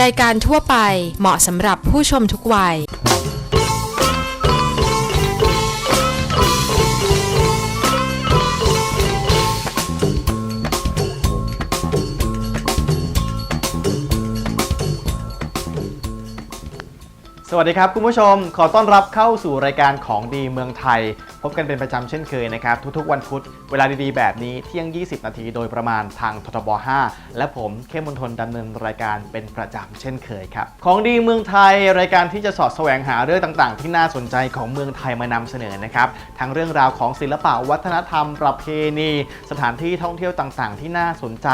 รายการทั่วไปเหมาะสำหรับผู้ชมทุกวัย สวัสดีครับคุณผู้ชม ขอต้อนรับเข้าสู่รายการของดีเมืองไทย พบกันเป็นประจำเช่นเคยนะครับ ทุกๆ วันพุธเวลาดีๆ แบบนี้เที่ยง 20 นาทีโดยประมาณทางททบ 5 และผมเข้มมนทนดำเนินรายการเป็นประจำเช่นเคยครับ ของดีเมืองไทยรายการที่จะสอดแสวงหาเรื่องต่างๆ ที่น่าสนใจของเมืองไทยมานำเสนอนะครับทั้งเรื่องราวของศิลปะวัฒนธรรม ประเพณี สถานที่ท่องเที่ยวต่างๆ ที่น่าสนใจ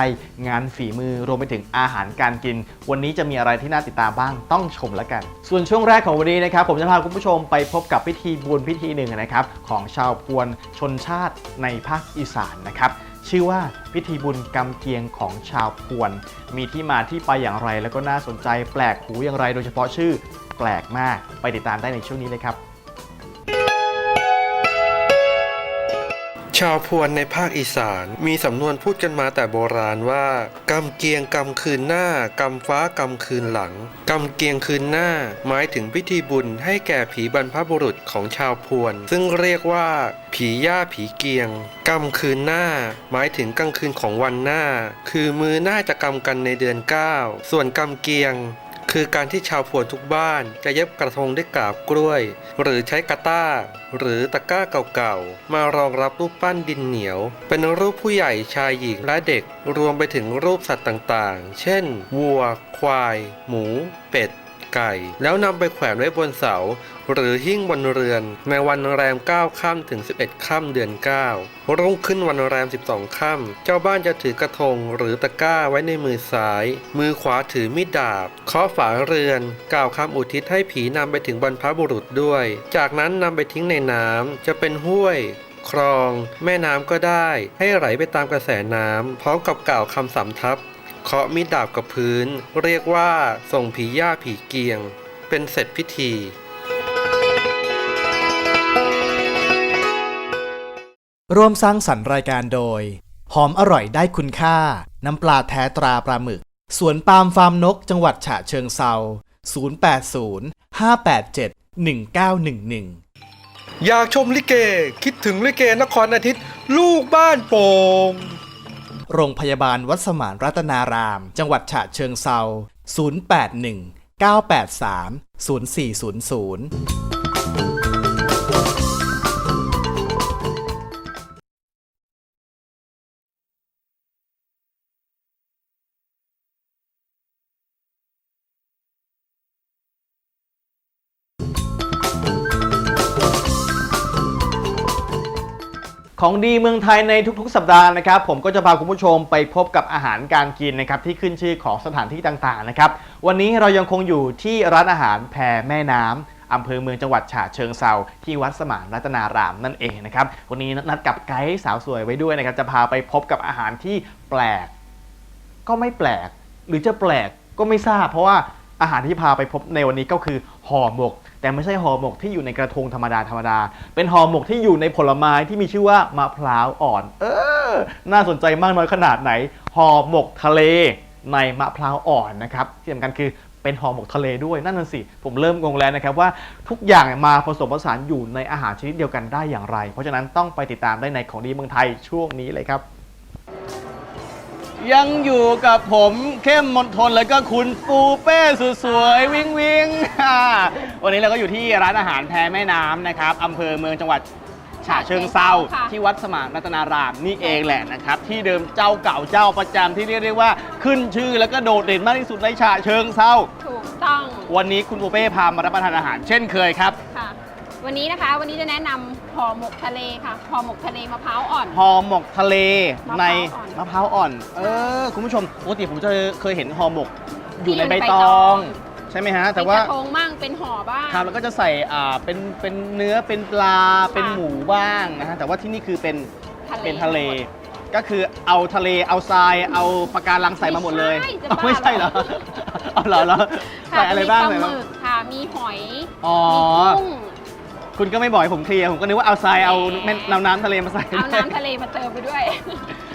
งานฝีมือรวมไปถึงอาหารการกิน วันนี้จะมีอะไรที่น่าติดตามบ้างต้องชมแล้วกัน ส่วนช่วงแรกของวันนี้นะครับผมจะพาคุณผู้ชมไปพบกับพิธีบุญพิธีหนึ่งนะครับของของชาวพวนชนชาติในภาคอีสานนะครับ ชื่อว่าพิธีบุญกำเกียงของชาวพวน มีที่มาที่ไปอย่างไรแล้วก็น่าสนใจแปลกหูอย่างไร โดยเฉพาะชื่อแปลกมากไปติดตามได้ในช่วงนี้เลยครับ ชาวพวนในภาคอีสานมีสำนวนพูดกันมาแต่โบราณว่ากำเกียงกำคืนหน้ากำฟ้ากำคืนหลังกำเกียงคืนหน้า หมายถึงพิธีบุญให้แก่ผีบรรพบุรุษของชาวพวน ซึ่งเรียกว่า ผีย่าผีเกียงกำคืนหน้า หมายถึงกลางคืนของวันหน้า คือมือหน้าจะกำกันในเดือน 9 ส่วนกำเกียง คือการที่ชาวพวนทุกบ้านจะเย็บกระทงด้วยกาบกล้วย หรือใช้กระต้า หรือตะกร้าเก่าๆ มารองรับรูปปั้นดินเหนียว เป็นรูปผู้ใหญ่ชายหญิงและเด็ก รวมไปถึงรูปสัตว์ต่างๆ เช่น วัว ควาย หมู เป็ด ไก่ แล้วนำไปแขวนไว้บนเสา หรือหิ้งบนเรือน ในวันแรม 9 ค่ำถึง 11 ค่ำเดือน 9 รุ่งขึ้นวันแรม 12 ค่ำเจ้าบ้านจะถือกระทงหรือตะกร้าไว้ในมือซ้าย มือขวาถือมีดดาบเคาะฝาเรือน กล่าวคำอุทิศให้ผีนำไปถึงบรรพบุรุษด้วย จากนั้นนำไปทิ้งในน้ำจะเป็นห้วยคลอง แม่น้ำก็ได้ ให้ไหลไปตามกระแสน้ำพร้อมกับกล่าวคำสำทับ เคาะมีดดาบกับพื้น เรียกว่าส่งผีย่าผีเกียง เป็นเสร็จพิธี ร่วมสร้างสรรค์รายการโดย หอมอร่อยได้คุณค่า น้ำปลาแท้ตราปลาหมึก สวนปาล์มฟาร์มนกจังหวัดฉะเชิงเซา080 587 1911 อยากชมลิเก คิดถึงลิเกนครอาทิตย์ ลูกบ้านโป่ง โรงพยาบาลวัดสมานรัตนาราม จังหวัดฉะเชิงเซา 081 983 0400 ของดีเมืองไทยในทุกๆ สัปดาห์นะครับ ผมก็จะพาคุณผู้ชมไปพบกับอาหารการกินนะครับที่ขึ้นชื่อของสถานที่ต่างๆนะครับวันนี้เรายังคงอยู่ที่ร้านอาหารแพแม่น้ำอำเภอเมืองจังหวัดฉะเชิงเซาที่วัดสมานรัตนารามนั่นเองนะครับวันนี้นัดกับไกด์สาวสวยไว้ด้วยนะครับจะพาไปพบกับอาหารที่แปลก ก็ไม่แปลก หรือจะแปลกก็ไม่ทราบ เพราะว่า อาหารที่พาไปพบในวันนี้ก็คือห่อหมก แต่ไม่ใช่ห่อหมกที่อยู่ในกระทงธรรมดาธรรมดา เป็นห่อหมกที่อยู่ในผลไม้ที่มีชื่อว่ามะพร้าวอ่อน เออ น่าสนใจมากน้อยขนาดไหนห่อหมกทะเลในมะพร้าวอ่อนนะครับที่สำคัญคือเป็นห่อหมกทะเลด้วยนั่นน่ะสิ ผมเริ่มงงแล้วนะครับว่าทุกอย่างมาผสมผสานอยู่ในอาหารชนิดเดียวกันได้อย่างไร เพราะฉะนั้นต้องไปติดตามได้ในของดีเมืองไทยช่วงนี้เลยครับ ยังอยู่กับผมเข้มมนทนแล้วก็คุณปูเป้สุดสวยวิงวิงอ่าวันนี้เราก็อยู่ที่ร้านอาหารแพแม่น้ำนะครับอำเภอเมืองจังหวัดฉะเชิงเซาค่ะที่วัดสมานรัตนารามนี่เองแหละนะครับ ที่เดิมเจ้าเก่าเจ้าประจำที่เรียกได้ว่าขึ้นชื่อแล้วก็โดดเด่นมากที่สุดในฉะเชิงเซาถูกต้องวันนี้คุณปูเป้พามารับประทานอาหารเช่นเคยครับ ค่ะ วันนี้นะคะวันนี้จะแนะนำห่อหมกทะเลค่ะห่อหมกทะเลมะพร้าวอ่อน ห่อหมกทะเลมะพร้าวในอ่อน มะพร้าวอ่อน เออ คุณผู้ชมปกติผมจะเคยเห็นห่อหมกอยู่ในที่อยู่ใบในใบตตอองงใช่ไหมฮะ แต่เป็นว่ากระทงบ้างเป็นห่อบ้าง ครับแล้วก็จะใส่อ่าเป็นเป็นเนื้อเป็นปลาเป็นหมูบ้างนะฮะแต่ว่าที่นี่คือเป็นทะเลเป็นทะเล ก็คือเอาทะเลเอาทรายเอาปะการังใส่มาหมดเลยไม่ใช่จะอ้าวบ้าไม่ใช่เหรอเหรอเอาเหรอเหรอค่ะใส่อะไรบ้างมีใส่ปลาหบ้างมึกค่ะ มีหอย อ๋อ มีกุ้ง คุณก็ไม่บอกให้ผมเคลียร์ผมก็นึกว่าเอาทรายเอาแม่น้ำน้ำทะเลมาใส่เอาน้ำทะเลมาเติมไปด้วย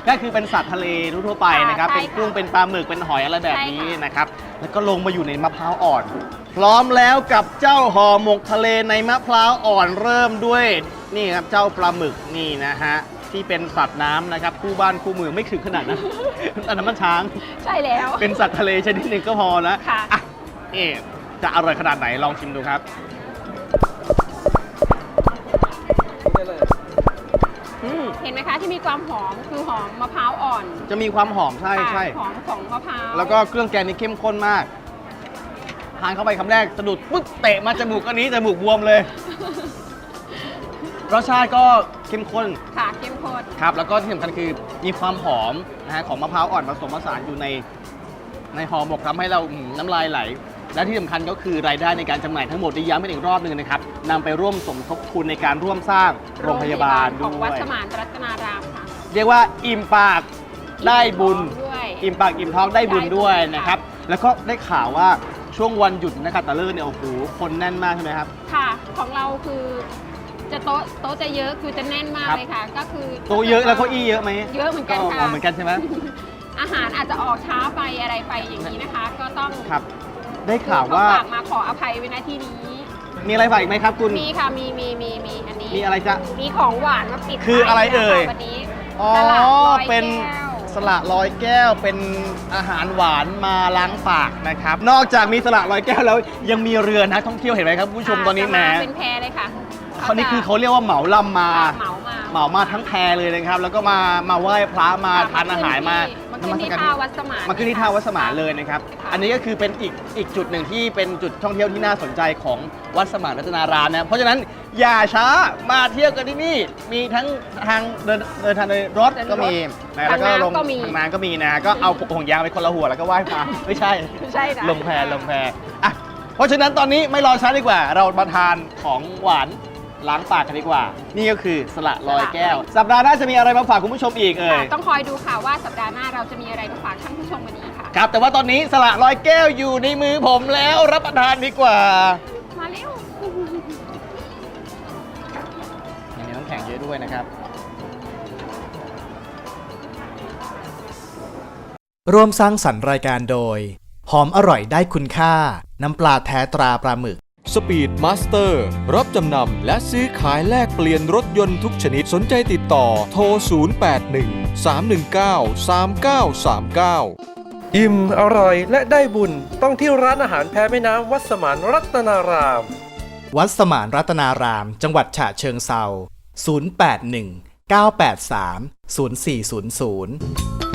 ก็คือเป็นสัตว์ทะเลทั่วๆไปนะครับ ค่ะเป็นกุ้ง ใช่ค่ะเป็นปลาหมึก เป็นหอยอะไรแบบนี้ใช่ค่ะ นะครับ แล้วก็ลงมาอยู่ในมะพร้าวอ่อน พร้อมแล้วกับเจ้าห่อหมกทะเลในมะพร้าวอ่อนเริ่มด้วย นี่ครับเจ้าปลาหมึกนี่นะฮะที่เป็นสัตว์น้ำนะครับคู่บ้านคู่เมืองไม่ถึงขนาดนั้น อันนั้นมันช้าง ใช่แล้ว เป็นสัตว์ทะเลชนิดหนึ่งก็พอนะค่ะ อะเอ๊ะจะอร่อยขนาดไหนลองชิมดูครับ เห็นไหมคะที่มีความหอมคือหอมมะพร้าวอ่อนจะมีความหอมใช่ค่ะใช่หอมของมะพร้าวแล้วก็เครื่องแกงนี่เข้มข้นมากทานเข้าไปคำแรกสะดุดปึ๊บเตะมาจมูกอันนี้จมูกบวมเลยรสชาติก็เข้มข้นค่ะเข้มข้นครับ แล้วก็ที่สำคัญคือมีความหอมนะฮะของมะพร้าวอ่อนผสมผสานอยู่ในในห่อหมกทำให้เราอืมน้ำลายไหล และที่สำคัญก็คือรายได้ในการจำหน่ายทั้งหมดที่ย้ำเป็นอีกรอบหนึ่งนะครับนำไปร่วมสมทบทุนในการร่วมสร้างโรงพยาบาลขด้องวัวดยสมานรัตนารามค่ะเรียกว่าอิ่มปากได้บุญด้วยอิ่มปากอิ่มท้องได้บุญด้วยได้บุญค่ะนะครับ แล้วก็ได้ข่าวว่าช่วงวันหยุดนะครับตะเลิกเนี่ยโอ้โหคนแน่นมากใช่ไหมครับ ค่ะ ของเราคือจะโต๊ะโต๊ะจะเยอะคือจะแน่นมากครับเลยค่ะ ก็คือโต๊ะเยอะแล้วเก็อี้เยอะไหมเยอะเหมือนกันอ๋ค่ะอเหมือนกันใช่ไหมอาหารอาจจะออกช้าไปอะไรไปอย่างนี้นะคะ ก็ต้องครับ ได้ข่าวว่าฝากมาขออภัยไว้ณที่นี้ มีอะไรฝากอีกไหมครับคุณ มีค่ะ มีมีมีมีอันนี้ มีอะไรจ๊ะ มีของหวานมาปิดคืออะไรท้ายเอ่ยค่ะวันนี้อ๋อสลัดร้อยเป็นแก้วสละร้อยแก้ว เป็นอาหารหวานมาล้างปากนะครับ นอกจากมีสละร้อยแก้วแล้วยังมีเรือนักท่องเที่ยวเห็นไหมครับคุณผู้ชมตอนนี้จะแหมเป็นแพรเลยค่ะคราวนี้คือเขาเรียกว่าเหมาลำมา เหมามา เหมามาทั้งแพรเลยนะครับ แล้วก็มามาไหว้พระมาทานอาหารมา มาขึ้นที่นมัสกท่าวัดสมานมาขึ้นที่ท่าวัดสมานเลยนะครับค่ะอันนี้ก็คือเป็นอีกอีกจุดหนึ่งที่เป็นจุดท่องเที่ยวที่น่าสนใจของวัดสมานรัตนารามนะ เพราะฉะนั้นอย่าช้ามาเที่ยวกันที่นี่ มีทั้งทางเดินเดินทางโดยรถก็มีนะแล้วก็ลงทางน้ำก็มีทางน้ำก็มีนะ ก็เอาห่วงยางไปคนละหัวแล้วก็ไหว้พระไม่ใช่ไม่ใช่นะลงแพลงแพอะเพราะฉะนั้นตอนนี้ไม่รอช้าดีกว่า เรามาทานของหวาน ล้างปากกันดีกว่า นี่ก็คือสละลอยแก้ว สัปดาห์หน้าจะมีอะไรมาฝากคุณผู้ชมอีกเอ่ยค่ะต้องคอยดูค่ะว่าสัปดาห์หน้าเราจะมีอะไรมาฝากท่านผู้ชมวันนี้ค่ะ ครับ แต่ว่าตอนนี้สละลอยแก้วอยู่ในมือผมแล้วรับประทานดีกว่า มาเร็วมีน้ำแข็งเยอะด้วยนะครับ ร่วมสร้างสรรค์รายการโดย หอมอร่อยได้คุณค่า น้ำปลาแท้ตราปลาหมึก สปีดมาสเตอร์รับจำนำและซื้อขายแลกเปลี่ยนรถยนต์ทุกชนิดสนใจติดต่อโทร 081 319 3939อิ่มอร่อยและได้บุญต้องที่ร้านอาหารแพแม่น้ำวัดสมานรัตนาราม วัดสมานรัตนาราม จังหวัดฉะเชิงเซา081 983 0400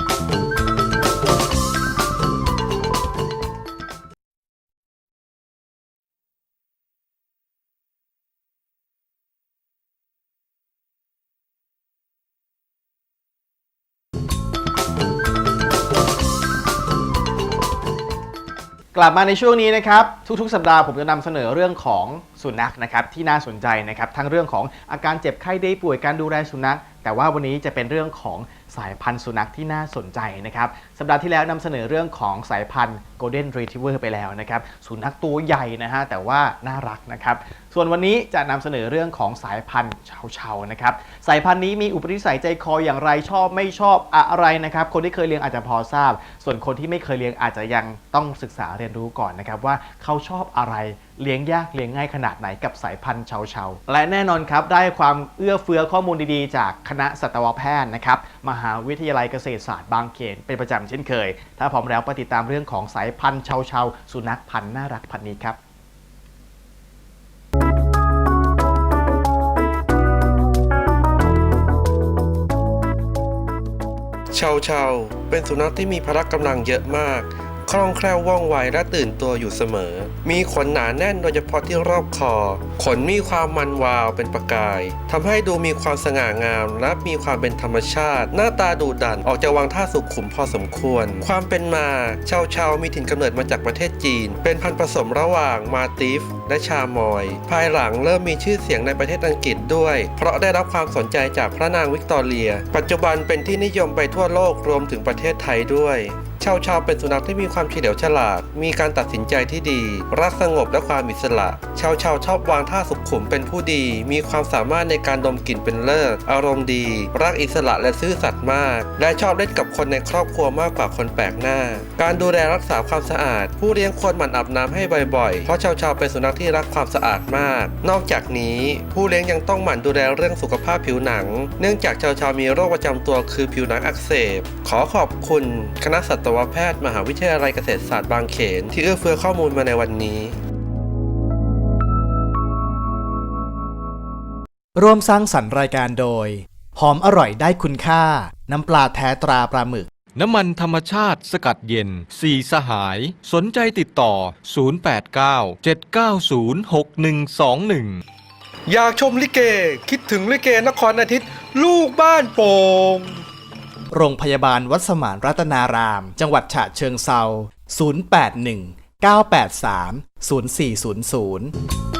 กลับมาในช่วงนี้นะครับ ทุกๆ สัปดาห์ผมจะนำเสนอเรื่องของสุนัขนะครับที่น่าสนใจนะครับทั้งเรื่องของอาการเจ็บไข้ได้ป่วยการดูแลสุนัข แต่ว่าวันนี้จะเป็นเรื่องของ สายพันธุ์สุนัขที่น่าสนใจนะครับ สัปดาห์ที่แล้วนำเสนอเรื่องของสายพันธุ์ Golden Retriever ไปแล้วนะครับ สุนัขตัวใหญ่นะฮะแต่ว่าน่ารักนะครับ ส่วนวันนี้จะนำเสนอเรื่องของสายพันธุ์เชาๆนะครับ สายพันธุ์นี้มีอุปนิสัยใจคออย่างไรชอบไม่ชอบอะไรนะครับ คนที่เคยเลี้ยงอาจจะพอทราบ ส่วนคนที่ไม่เคยเลี้ยงอาจจะยังต้องศึกษาเรียนรู้ก่อนนะครับว่าเขาชอบอะไร เลี้ยงยากเลี้ยงง่ายขนาดไหนกับสายพันธุ์เชาเชาและแน่นอนครับได้ความเอื้อเฟื้อข้อมูลดีๆ จากคณะสัตวแพทย์นะครับมหาวิทยาลัยเกษตรศาสตร์บางเขนเป็นประจำเช่นเคย ถ้าพร้อมแล้วไปติดตามเรื่องของสายพันธุ์เชาเชาสุนัขพันธุ์น่ารักพันธุ์นี้ครับเชาเชาเป็นสุนัขที่มีพละกำลังเยอะมาก คล่องแคล่วว่องไวและตื่นตัวอยู่เสมอ มีขนหนาแน่นโดยเฉพาะที่รอบคอ ขนมีความมันวาวเป็นประกายทำให้ดูมีความสง่างามและมีความเป็นธรรมชาติ หน้าตาดุดันออกจะวางท่าสุขุมพอสมควร ความเป็นมาเชาเชามีถิ่นกำเนิดมาจากประเทศจีน เป็นพันธุ์ผสมระหว่างมาติฟ และชามอย ภายหลังเริ่มมีชื่อเสียงในประเทศอังกฤษด้วย เพราะได้รับความสนใจจากพระนางวิกตอเรีย ปัจจุบันเป็นที่นิยมไปทั่วโลกรวมถึงประเทศไทยด้วย ชาวชาวเป็นสุนัขที่มีความเฉลียวฉลาด มีการตัดสินใจที่ดี รักสงบและความอิสระ ชาวชาวชอบวางท่าสุขุมเป็นผู้ดี มีความสามารถในการดมกลิ่นเป็นเลิศ อารมณ์ดี รักอิสระและซื่อสัตย์มาก และชอบเล่นกับคนในครอบครัวมากกว่าคนแปลกหน้า การดูแลรักษาความสะอาด ผู้เลี้ยงควรหมั่นอาบน้ำให้บ่อยๆ เพราะชาวชาวเป็นสุนัขที่รักความสะอาดมาก นอกจากนี้ ผู้เลี้ยงยังต้องหมั่นดูแลเรื่องสุขภาพผิวหนัง เนื่องจากชาวชาวมีโรคประจำตัวคือผิวหนังอักเสบ ขอขอบคุณคณะสัตวแพทย์มหาวิทยาลัยเกษตรศาสตร์บางเขน ที่เอื้อเฟื้อข้อมูลมาในวันนี้ร่วมสร้างสรรค์รายการโดย หอมอร่อยได้คุณค่า น้ำปลาแท้ตราปลาหมึก น้ำมันธรรมชาติสกัดเย็น สีสหาย สนใจติดต่อ 089 790 6121 อยากชมลิเก คิดถึงลิเกนครอาทิตย์ ลูกบ้านโป่ง โรงพยาบาลวัดสมานรัตนาราม จังหวัดฉะเชิงเซา 081 983 0400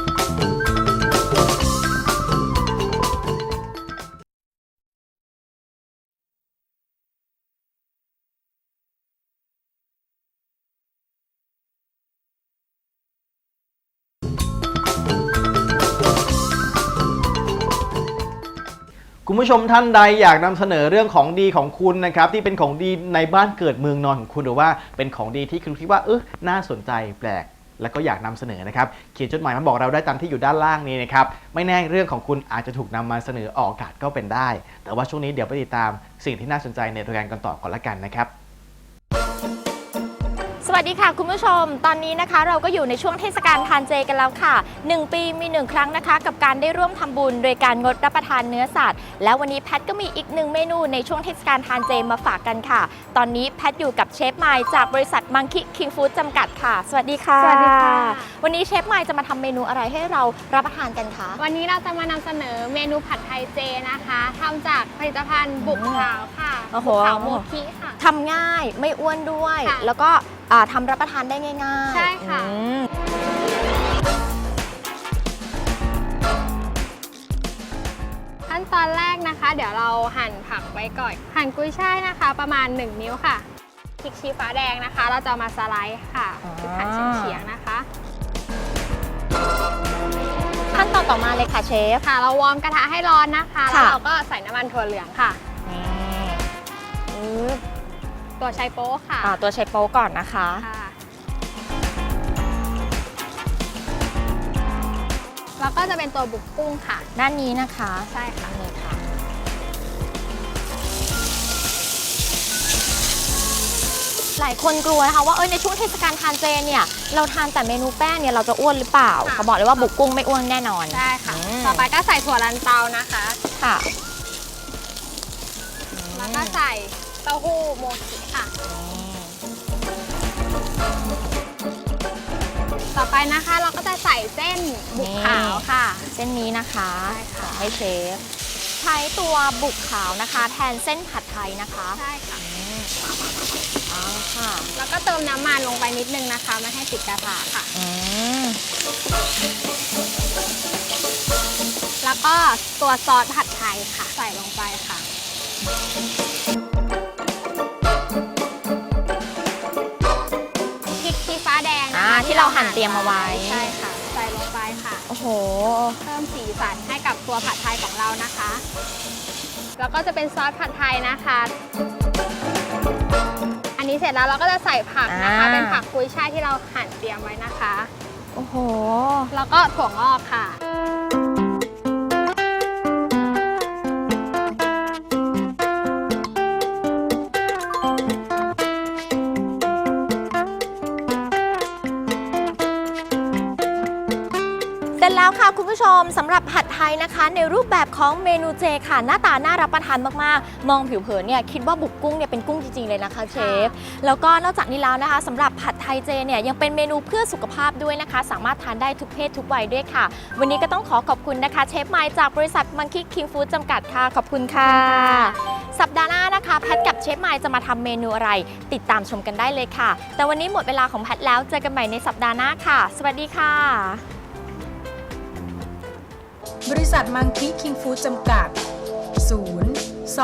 คุณผู้ชมท่านใดอยากนำเสนอเรื่องของดีของคุณนะครับที่เป็นของดีในบ้านเกิดเมืองนอนของคุณหรือว่าเป็นของดีที่คุณคิดว่าเออน่าสนใจแปลกแล้วก็อยากนำเสนอนะครับ เขียนจดหมายมาบอกเราได้ตามที่อยู่ด้านล่างนี้นะครับ ไม่แน่เรื่องของคุณอาจจะถูกนำมาเสนอออกอากาศก็เป็นได้ แต่ว่าช่วงนี้เดี๋ยวไปติดตามสิ่งที่น่าสนใจในรายการกันต่อก่อนละกันนะครับ สวัสดีค่ะคุณผู้ชม ตอนนี้นะคะเราก็อยู่ในช่วงเทศกาลทานเจกันแล้วค่ะ 1 ปีมี 1 ครั้งนะคะ กับการได้ร่วมทำบุญ โดยการงดรับประทานเนื้อสัตว์ แล้ววันนี้แพทก็มีอีกหนึ่งเมนูในช่วงเทศกาลทานเจมาฝากกันค่ะ ตอนนี้แพทอยู่กับเชฟไมล์จากบริษัทมังคิคิงฟู้ดจำกัดค่ะ สวัสดีค่ะ สวัสดีค่ะ วันนี้เชฟไมล์จะมาทำเมนูอะไรให้เรารับประทานกันคะวันนี้เราจะมานำเสนอเมนูผัดไทยเจนะคะทำจากผลิตภัณฑ์บุกขาวค่ะโอ้โหบุกขาวโมคิค่ะทำง่ายไม่อ้วนด้วยค่ะแล้วก็ อ่าทำรับประทานได้ง่ายๆใช่ค่ะ อืมขั้นตอนแรกนะคะ เดี๋ยวเราหั่นผักไว้ก่อน หั่นกุ้ยช่ายนะคะ ประมาณ 1 นิ้วค่ะพริกชี้ฟ้าแดงนะคะ เราจะเอามาสไลด์ค่ะคือหั่นเฉียงๆนะคะขั้นตอนต่อมาเลยค่ะเชฟ ค่ะ เราวอร์มกระทะให้ร้อนนะคะค่ะแล้วเราก็ใส่น้ำมันถั่วเหลืองค่ะ นี่อือ ตัวไชโป๊ค่ะอ่าตัวใช้โป๊ก่อนนะคะ ค่ะ แล้วก็จะเป็นตัวบุกกุ้งค่ะ ด้านนี้นะคะใช่ค่ะ นี่ค่ะ หลายคนกลัวนะคะว่าเอ้ยในช่วงเทศกาลทานเจเนี่ยเราทานแต่เมนูแป้งเนี่ยเราจะอ้วนหรือเปล่าค่ะ เขาบอกเลยว่าบุกกุ้งไม่อ้วนแน่นอนใช่ค่ะ อืม ต่อไปก็ใส่ถั่วลันเตานะคะ ค่ะ แล้วก็ใส่เต้าหู้โมจิค่ะ ต่อไปนะคะเราก็จะใส่เส้นบุกขาวค่ะ เส้นนี้นะคะใช่ค่ะ ให้เชฟใช้ตัวบุกขาวนะคะ แทนเส้นผัดไทยนะคะใช่ค่ะ อ๋อค่ะแล้วก็เติมน้ำมันลงไปนิดนึงนะคะไม่ให้ติดกระทะค่ะ อืมแล้วก็ตัวซอสผัดไทยค่ะ ใส่ลงไปค่ะ หั่นเตรียมเอาไว้ ใช่ค่ะ ใส่ลงไปค่ะ โอ้โห เพิ่มสีสันให้กับตัวผัดไทยของเรานะคะ แล้วก็จะเป็นซอสผัดไทยนะคะ อันนี้เสร็จแล้วเราก็จะใส่ผักนะคะ อ่า เป็นผักกุยช่ายที่เราหั่นเตรียมไว้นะคะ โอ้โห แล้วก็ถั่วงอกค่ะ ผู้ชมสำหรับผัดไทยนะคะ ในรูปแบบของเมนูเจค่ะ หน้าตาน่ารับประทานมากๆ มองผิวเผินเนี่ยคิดว่าบุกกุ้งเนี่ยเป็นกุ้งจริงๆเลยนะคะเชฟแล้วก็นอกจากนี้แล้วนะคะสำหรับผัดไทยเจเนี่ยยังเป็นเมนูเพื่อสุขภาพด้วยนะคะ สามารถทานได้ทุกเพศทุกวัยด้วยค่ะ วันนี้ก็ต้องขอขอบคุณนะคะ เชฟไมล์จากบริษัทมังคีคิงฟู้ดจำกัดค่ะขอบคุณค่ะ สัปดาห์หน้านะคะแพทกับเชฟไมล์จะมาทำเมนูอะไร ติดตามชมกันได้เลยค่ะ แต่วันนี้หมดเวลาของแพทแล้วเจอกันใหม่ในสัปดาห์หน้าค่ะ สวัสดีค่ะ บริษัทมังคีคิงฟู้ดจำกัด 0 2949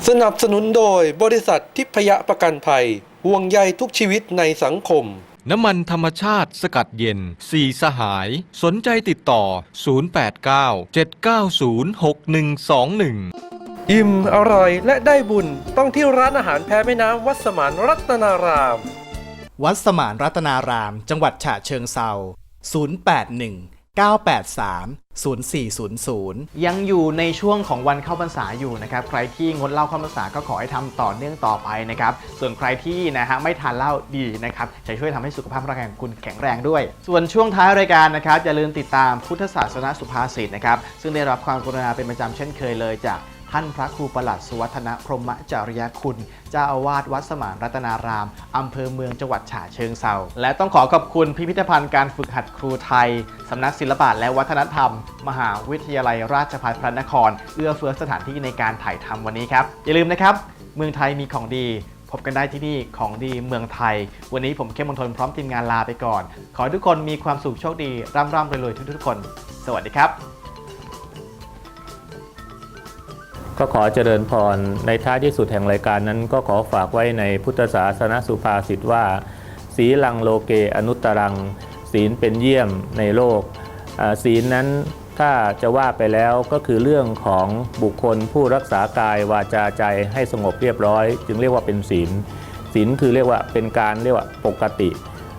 9992 สนับสนุนโดยบริษัททิพยประกันภัย ห่วงใยทุกชีวิตในสังคม น้ำมันธรรมชาติสกัดเย็น สี่สหาย สนใจติดต่อ 089 790 6121อิ่ม อร่อย และได้บุญ ต้องที่ร้านอาหารแพแม่น้ำวัดสมานรัตนาราม วัดสมานรัตนาราม จังหวัดฉะเชิงเซา 081 983 0400 ยังอยู่ในช่วงของวันเข้าพรรษาอยู่นะครับ ใครที่งดเหล้าเข้าพรรษาก็ขอให้ทำต่อเนื่องต่อไปนะครับ ส่วนใครที่นะฮะไม่ทานเหล้าดีนะครับ จะช่วยทำให้สุขภาพร่างกายของคุณแข็งแรงด้วย ส่วนช่วงท้ายรายการนะครับอย่าลืมติดตามพุทธศาสนสุภาษิตนะครับ ซึ่งได้รับความกรุณาเป็นประจำเช่นเคยเลยจาก ท่านพระครูประหลัดสุวัฒนพรหมจริยคุณ เจ้าอาวาสวัดสมานรัตนาราม อำเภอเมืองจังหวัดฉะเชิงเซาและต้องขอขอบคุณพิพิธภัณฑ์การฝึกหัดครูไทย สำนักศิลปะและวัฒนธรรม มหาวิทยาลัยราชภัฏพระนคร เอื้อเฟื้อสถานที่ในการถ่ายทำวันนี้ครับ อย่าลืมนะครับ เมืองไทยมีของดี พบกันได้ที่นี่ของดีเมืองไทย วันนี้ผมเข้มมนทนพร้อมทีมงานลาไปก่อน ขอให้ทุกคนมีความสุขโชคดีร่ำร่ำรวยๆทุกๆคน สวัสดีครับ ก็ขอเจริญพร ในท้ายที่สุดแห่งรายการนั้น ก็ขอฝากไว้ในพุทธศาสนสุภาษิตว่า สีลังโลเกอนุตรัง ศีลเป็นเยี่ยมในโลก ศีลนั้นถ้าจะว่าไปแล้วก็คือเรื่องของบุคคลผู้รักษากายวาจาใจให้สงบเรียบร้อย จึงเรียกว่าเป็นศีล ศีลคือเรียกว่าเป็นการเรียกว่าปกติ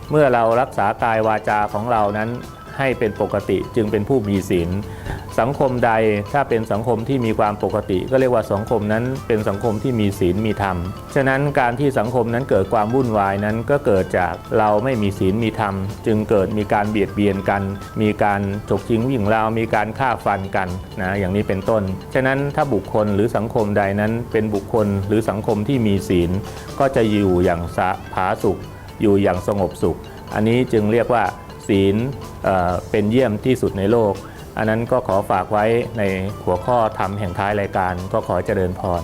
เมื่อเรารักษากายวาจาของเรานั้น ให้เป็นปกติจึงเป็นผู้มีศีลสังคมใดถ้าเป็นสังคมที่มีความปกติ ก็เรียกว่าสังคมนั้นเป็นสังคมที่มีศีลมีธรรม ฉะนั้นการที่สังคมนั้นเกิดความวุ่นวายนั้นก็เกิดจากเราไม่มีศีลมีธรรม จึงเกิดมีการเบียดเบียนกัน มีการฉกชิงวิ่งราวมีการฆ่าฟันกันนะอย่างนี้เป็นต้น ฉะนั้นถ้าบุคคลหรือสังคมใดนั้นเป็นบุคคลหรือสังคมที่มีศีล ก็จะอยู่อย่างสะผาสุข อยู่อย่างสงบสุข อันนี้จึงเรียกว่า ศีลเเป็นเยี่ยมที่สุดในโลก อันนั้นก็ขอฝากไว้ในหัวข้อธรรมแห่งท้ายรายการก็ขอเจริญพร